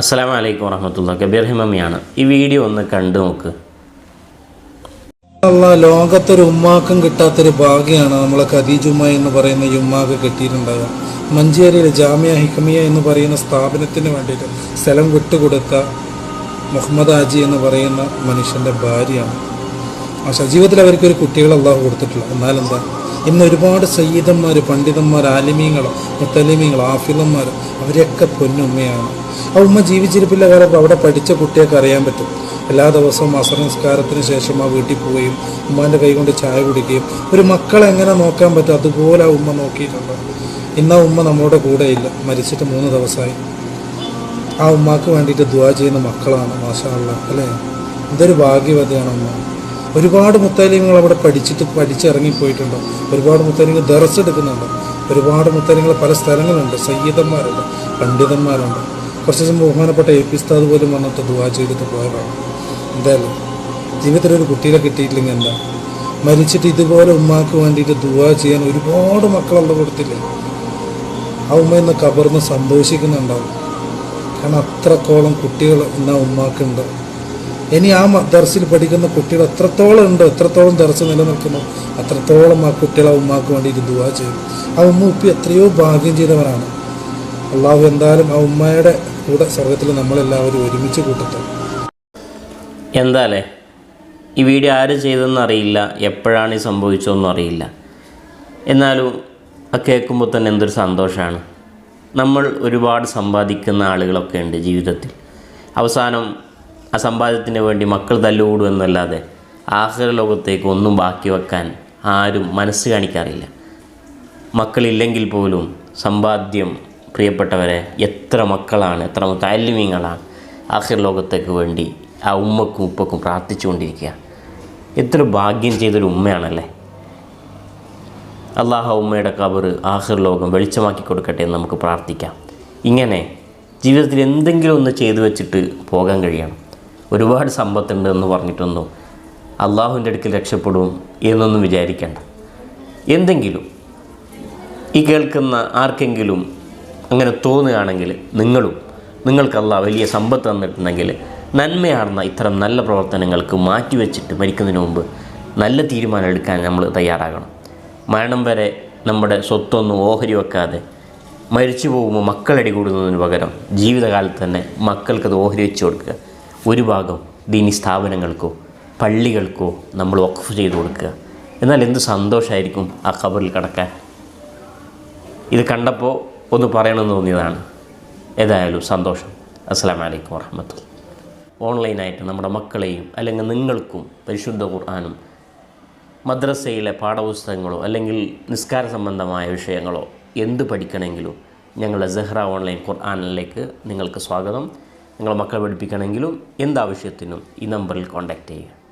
അസ്സലാമു അലൈക്കും വറഹമത്തുള്ള കബീർ ഹിമമിയാണ്. ഈ വീഡിയോ ഒന്ന് കണ്ടു നോക്ക്. ലോകത്തൊരു ഉമ്മാക്കും കിട്ടാത്തൊരു ഭാഗ്യമാണ് നമ്മളെ ഖദീജുമ്മ എന്ന് പറയുന്ന ഉമ്മാക്ക് കിട്ടിയിട്ടുണ്ടാകുക മഞ്ചേരിയിലെ ജാമ്യ ഹിക്കമിയ എന്ന് പറയുന്ന സ്ഥാപനത്തിന് വേണ്ടിയിട്ട് സ്ഥലം വിട്ടുകൊടുത്ത മുഹമ്മദ് ആജി എന്ന് പറയുന്ന മനുഷ്യന്റെ ഭാര്യയാണ്. പക്ഷേ ജീവിതത്തിൽ അവർക്കൊരു കുട്ടികളെ അള്ളാഹു കൊടുത്തിട്ടില്ല എന്നാലെന്താ? ഇന്ന് ഒരുപാട് സയ്യിദന്മാർ പണ്ഡിതന്മാർ ആലിമീങ്ങൾ മുത്തലിമീങ്ങൾ ആഫിലന്മാർ അവരെയൊക്കെ പൊന്നുമ്മയാണ്. ആ ഉമ്മ ജീവിച്ചിരിപ്പില്ല കാലത്ത് അവിടെ പഠിച്ച കുട്ടിയൊക്കെ അറിയാൻ പറ്റും. എല്ലാ ദിവസവും അസംസ്കാരത്തിന് ശേഷം ആ വീട്ടിൽ പോവുകയും ഉമ്മാന്റെ കൈ കൊണ്ട് ചായ കുടിക്കുകയും ഒരു മക്കളെ എങ്ങനെ നോക്കാൻ പറ്റും അതുപോലെ ആ ഉമ്മ നോക്കിയിട്ടുണ്ട്. ഇന്ന് ആ ഉമ്മ നമ്മുടെ കൂടെയില്ല മരിച്ചിട്ട് മൂന്ന് ദിവസമായി. ആ ഉമ്മാക്ക് വേണ്ടിയിട്ട് ദുവാ ചെയ്യുന്ന മക്കളാണ് മാഷാ അല്ലാ അല്ലേ? ഇതൊരു ഭാഗ്യവതിയാണ് ഉമ്മ. ഒരുപാട് മുത്താലിങ്ങൾ അവിടെ പഠിച്ചിട്ട് പഠിച്ചിറങ്ങിപ്പോയിട്ടുണ്ട്. ഒരുപാട് മുത്താലിങ്ങൾ ദറസ് എടുക്കുന്നുണ്ട്. ഒരുപാട് മുത്താലിങ്ങൾ പല സ്ഥലങ്ങളുണ്ട്. സയ്യിദന്മാരുണ്ട് പണ്ഡിതന്മാരുണ്ട്. കുറച്ച് ദിവസം ബഹുമാനപ്പെട്ട എ പി സ്ഥാദ് പോലും വന്നിട്ട് ദുവാ ചെയ്തിട്ട് പോയതാണ്. എന്തായാലും ജീവിതത്തിൽ ഒരു കുട്ടിയെ കിട്ടിയിട്ടില്ലെങ്കിൽ എന്താ? മരിച്ചിട്ട് ഇതുപോലെ ഉമ്മാക്ക് വേണ്ടിയിട്ട് ദുവാ ചെയ്യാൻ ഒരുപാട് മക്കളുള്ള കൊടുത്തില്ലേ? ആ ഉമ്മ ഇന്ന് കബർന്ന് സന്തോഷിക്കുന്നുണ്ടാവും. കാരണം അത്രത്തോളം കുട്ടികൾ ഇന്ന് ഉമ്മാക്കുണ്ട്. ഇനി ആ ദർസിൽ പഠിക്കുന്ന കുട്ടികൾ എത്രത്തോളം ഉണ്ട് എത്രത്തോളം ദർസ് നിലനിൽക്കുന്നു അത്രത്തോളം ആ കുട്ടികൾ ആ ഉമ്മാക്ക് വേണ്ടിയിട്ട് ദുവാ ചെയ്യും. ആ ഉമ്മ ഉപ്പി എത്രയോ ഭാഗ്യം ചെയ്തവരാണ്. അള്ളാഹു എന്തായാലും ആ ഉമ്മയുടെ കൂടെ സ്വർഗത്തിൽ നമ്മളെല്ലാവരും ഒരുമിച്ച് കൂട്ടട്ടെ. എന്താലേ? ഈ വീഡിയോ ആര് ചെയ്തതെന്ന് അറിയില്ല എപ്പോഴാണ് ഈ സംഭവിച്ചതെന്നും അറിയില്ല. എന്നാലും ആ കേൾക്കുമ്പോൾ തന്നെ എന്തൊരു സന്തോഷമാണ് നമ്മൾ ഒരുപാട് സമ്പാദിക്കുന്ന ആളുകളൊക്കെ ഉണ്ട് ജീവിതത്തിൽ. അവസാനം ആ സമ്പാദ്യത്തിന് വേണ്ടി മക്കൾ തല്ലുകൂടും എന്നല്ലാതെ ആഹ്റ ലോകത്തേക്ക് ഒന്നും ബാക്കി വെക്കാൻ ആരും മനസ്സ് കാണിക്കാറില്ല. മക്കളില്ലെങ്കിൽ പോലും സമ്പാദ്യം പ്രിയപ്പെട്ടവരെ എത്ര മക്കളാണ് എത്ര താല്യമീങ്ങളാണ് ആഖിർ ലോകത്തേക്ക് വേണ്ടി ആ ഉമ്മക്കും ഉപ്പക്കും പ്രാർത്ഥിച്ചുകൊണ്ടിരിക്കുക. എത്ര ഭാഗ്യം ചെയ്തൊരു ഉമ്മയാണല്ലേ? അള്ളാഹ ഉമ്മയുടെ കബർ ആഖിർ ലോകം വെളിച്ചമാക്കി കൊടുക്കട്ടെ എന്ന് നമുക്ക് പ്രാർത്ഥിക്കാം. ഇങ്ങനെ ജീവിതത്തിൽ എന്തെങ്കിലും ഒന്ന് ചെയ്തു വെച്ചിട്ട് പോകാൻ കഴിയണം. ഒരുപാട് സമ്പത്തുണ്ട് എന്ന് പറഞ്ഞിട്ടൊന്നും അള്ളാഹുവിന്റെ അടുക്കൽ രക്ഷപ്പെടും എന്നൊന്നും വിചാരിക്കേണ്ട. എന്തെങ്കിലും ഈ കേൾക്കുന്ന ആർക്കെങ്കിലും അങ്ങനെ തോന്നുകയാണെങ്കിൽ നിങ്ങളും നിങ്ങൾക്കല്ല വലിയ സമ്പത്ത് തന്നിട്ടുണ്ടെങ്കിൽ നന്മയാർന്ന ഇത്തരം നല്ല പ്രവർത്തനങ്ങൾക്ക് മാറ്റിവെച്ചിട്ട് മരിക്കുന്നതിന് മുമ്പ് നല്ല തീരുമാനം എടുക്കാൻ നമ്മൾ തയ്യാറാകണം. മരണം വരെ നമ്മുടെ സ്വത്തൊന്നും ഓഹരി വെക്കാതെ മരിച്ചു പോകുമ്പോൾ മക്കളടി കൂടുന്നതിന് പകരം ജീവിതകാലത്ത് തന്നെ മക്കൾക്കത് ഓഹരി വെച്ച് കൊടുക്കുക. ഒരു ഭാഗം ദീനി സ്ഥാപനങ്ങൾക്കോ പള്ളികൾക്കോ നമ്മൾ വഖഫ് ചെയ്ത് കൊടുക്കുക. എന്നാൽ എന്ത് സന്തോഷമായിരിക്കും ആ ഖബറിൽ കിടക്കാൻ? ഇത് കണ്ടപ്പോൾ ഒന്ന് പറയണമെന്ന് തോന്നിയതാണ്. ഏതായാലും സന്തോഷം. അസ്സാം വലൈക്കും വർഹമത്തുള്ള ഓൺലൈനായിട്ട് നമ്മുടെ മക്കളെയും അല്ലെങ്കിൽ നിങ്ങൾക്കും പരിശുദ്ധ ഖുർആാനും മദ്രസയിലെ പാഠപുസ്തകങ്ങളോ അല്ലെങ്കിൽ നിസ്കാര സംബന്ധമായ വിഷയങ്ങളോ എന്ത് പഠിക്കണമെങ്കിലും ഞങ്ങളുടെ സെഹ്റ ഓൺലൈൻ ഖുർആാനിലേക്ക് നിങ്ങൾക്ക് സ്വാഗതം. നിങ്ങളെ മക്കളെ പഠിപ്പിക്കണമെങ്കിലും എന്താവശ്യത്തിനും ഈ നമ്പറിൽ കോൺടാക്റ്റ് ചെയ്യുക.